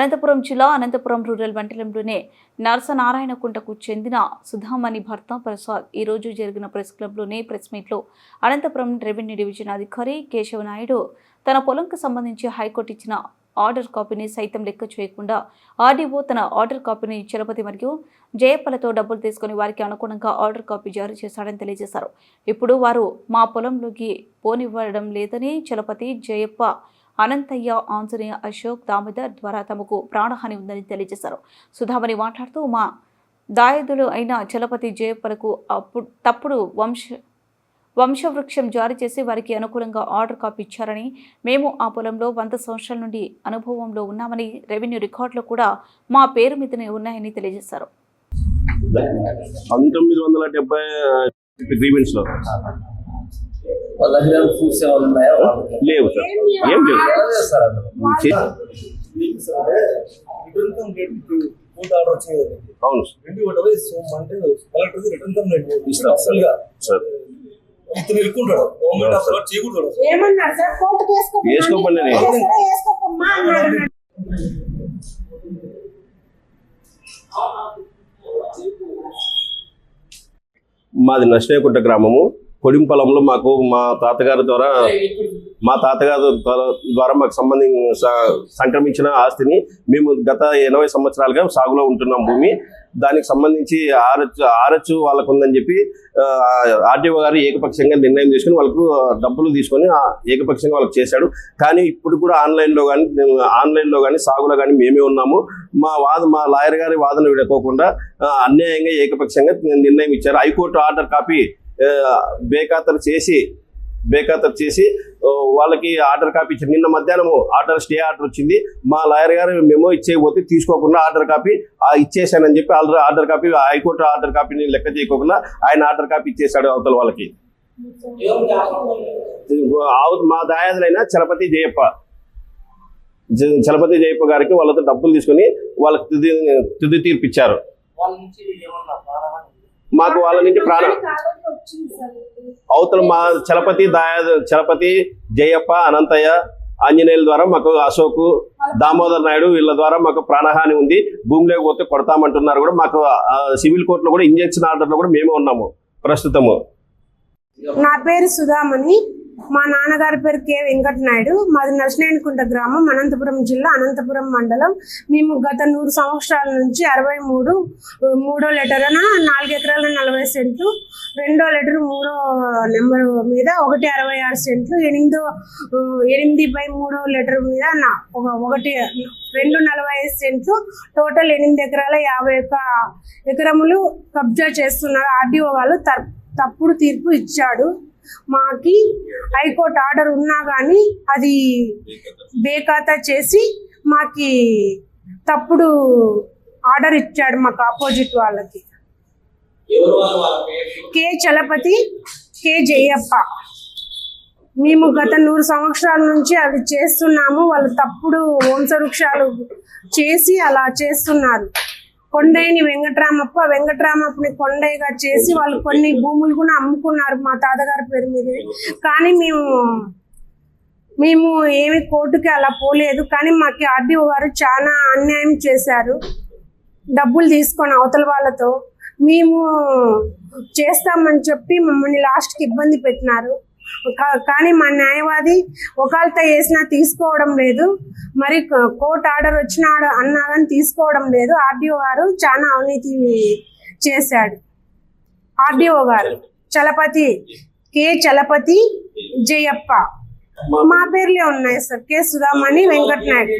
అనంతపురం జిల్లా అనంతపురం రూరల్ మండలంలోనే నరసనారాయణకుంటకు చెందిన సుధామణి భర్త ప్రసాద్ ఈ రోజు జరిగిన ప్రెస్ క్లబ్లోని ప్రెస్ మీట్లో అనంతపురం రెవెన్యూ డివిజన్ అధికారి కేశవనాయుడు తన పొలంకు సంబంధించి హైకోర్టు ఇచ్చిన ఆర్డర్ కాపీని సైతం లెక్క చేయకుండా ఆర్డీఓ తన ఆర్డర్ కాపీని చలపతి మరియు జయప్పలతో డబ్బులు తీసుకుని వారికి అనుగుణంగా ఆర్డర్ కాపీ జారీ చేశాడని తెలియజేశారు. ఇప్పుడు వారు మా పొలంలోకి పోనివ్వడం లేదని చలపతి జయప్ప అనంతయ్య ఆంజనేయ అశోక్ దామోదర్ ద్వారా తమకు ప్రాణహాని ఉందని తెలియజేశారు. సుధామణి మాట్లాడుతూ మా దాయదులు అయిన చలపతి జయప్పలకు అప్పుడు తప్పుడు వంశ వంశవృక్షం జారీ చేసి వారికి అనుకూలంగా ఆర్డర్ కాపీ ఇచ్చారని మేము ఆ పొలంలో వంద సంవత్సరాల నుండి అనుభవంలో ఉన్నామని రెవెన్యూ రికార్డులు కూడా మా పేరు మీదనే ఉన్నాయని తెలియజేశారు. పంతొమ్మిది వందల డెబ్బై అగ్రిమెంట్స్లో వాళ్ళ దగ్గర ప్రూఫ్స్ ఏమైనా ఉన్నాయా? లేవు సార్. ఏం లేవు. వచ్చింది అవును సార్. సార్. సార్. వేసుకోమని మాది నష్టేకుంట గ్రామము. కొడింపలంలో మాకు మా తాతగారి ద్వారా మా తాతగారి ద్వారా ద్వారా మాకు సంబంధించి సంక్రమించిన ఆస్తిని మేము గత ఎనభై సంవత్సరాలుగా సాగులో ఉంటున్నాం భూమి. దానికి సంబంధించి ఆరచు ఆరచు వాళ్ళకు ఉందని చెప్పి ఆర్టీఓ గారు ఏకపక్షంగా నిర్ణయం తీసుకుని వాళ్ళకు డబ్బులు తీసుకొని ఆ ఏకపక్షంగా వాళ్ళకి చేశాడు. కానీ ఇప్పుడు కూడా ఆన్లైన్లో కానీ ఆన్లైన్లో కానీ సాగులో కానీ మేమే ఉన్నాము. మా వాద మా లాయర్ గారి వాదన విడకోకుండా అన్యాయంగా ఏకపక్షంగా నిర్ణయం ఇచ్చారు. హైకోర్టు ఆర్డర్ కాపీ బేఖాతరు చేసి బేఖాతరు చేసి వాళ్ళకి ఆర్డర్ కాపీ ఇచ్చారు. నిన్న మధ్యాహ్నం ఆర్డర్ స్టే ఆర్డర్ వచ్చింది. మా లాయర్ గారు మెమో ఇచ్చేయబోతే తీసుకోకుండా ఆర్డర్ కాపీ ఇచ్చేసానని చెప్పి already order copy high court order కాపీని లెక్క చేయకోకుండా ఆయన ఆర్డర్ కాపీ ఇచ్చేసాడు అవతల వాళ్ళకి. మా దాయాదులైన చలపతి జయప్ప జ- చలపతి జయప్ప గారికి వాళ్ళతో డబ్బులు తీసుకొని వాళ్ళకి తుది తుది తీర్పిచ్చారు. మాకు వాళ్ళ నుంచి ప్రాణ అవతల మా చలపతి దాయ చలపతి జయప్ప అనంతయ్య ఆంజనేయుల ద్వారా మాకు అశోక్ దామోదర్ నాయుడు వీళ్ళ ద్వారా మాకు ప్రాణహాని ఉంది. భూమిలోకి పోతే కొడతామంటున్నారు కూడా మాకు సివిల్ కోర్టులో కూడా ఇంజక్షన్ ఆర్డర్లో కూడా మేమే ఉన్నాము ప్రస్తుతము. నా పేరు సుధామణి. మా నాన్నగారి పేరు కె వెంకటనాయుడు. మాది నర్సనాయనకుంట గ్రామం అనంతపురం జిల్లా అనంతపురం మండలం. మేము గత నూరు సంవత్సరాల నుంచి అరవై మూడు మూడో లెటర్న నాలుగు ఎకరాల నలభై సెంట్లు రెండో లెటర్ మూడో నెంబర్ మీద ఒకటి అరవై ఆరు సెంట్లు ఎనిమిదో ఎనిమిది బై మూడో లెటర్ మీద నా ఒకటి రెండు నలభై ఐదు సెంట్లు టోటల్ ఎనిమిది ఎకరాల యాభై ఒక్క ఎకరములు కబ్జా చేస్తున్నారు. ఆర్డీఓ వాళ్ళు తప్పుడు తీర్పు ఇచ్చాడు. మాకి హైకోర్టు ఆర్డర్ ఉన్నా కానీ అది బేఖాతా చేసి మాకి తప్పుడు ఆర్డర్ ఇచ్చాడు మాకు ఆపోజిట్ వాళ్ళకి? కె చలపతి కె జయప్ప. మేము గత నూరు సంవత్సరాల నుంచి అది చేస్తున్నాము వాళ్ళు తప్పుడు వంశవృక్షాలు చేసి అలా చేస్తున్నారు. కొండయ్యని వెంకటరామప్ప వెంకటరామప్పని కొండయ్యగా చేసి వాళ్ళు కొన్ని భూములు కూడా అమ్ముకున్నారు మా తాతగారి పేరు మీద. కానీ మేము మేము ఏమి కోర్టుకి అలా పోలేదు. కానీ మాకు ఆర్డీఓ గారు చాలా అన్యాయం చేశారు. డబ్బులు తీసుకొని అవతల వాళ్ళతో. మేము చేస్తామని చెప్పి మమ్మల్ని లాస్ట్కి ఇబ్బంది పెట్టినారు. కానీ మా న్యాయవాది ఒకళ్ళతో వేసినా తీసుకోవడం లేదు. మరి కోర్టు ఆర్డర్ వచ్చిన అన్నా కానీ తీసుకోవడం లేదు. ఆర్డీఓ గారు చాలా అవినీతి చేశాడు. ఆర్డీఓ గారు చలపతి కె. చలపతి జయప్ప. మా పేర్లే ఉన్నాయి సార్. కె. సుధామణి వెంకట నాయుడు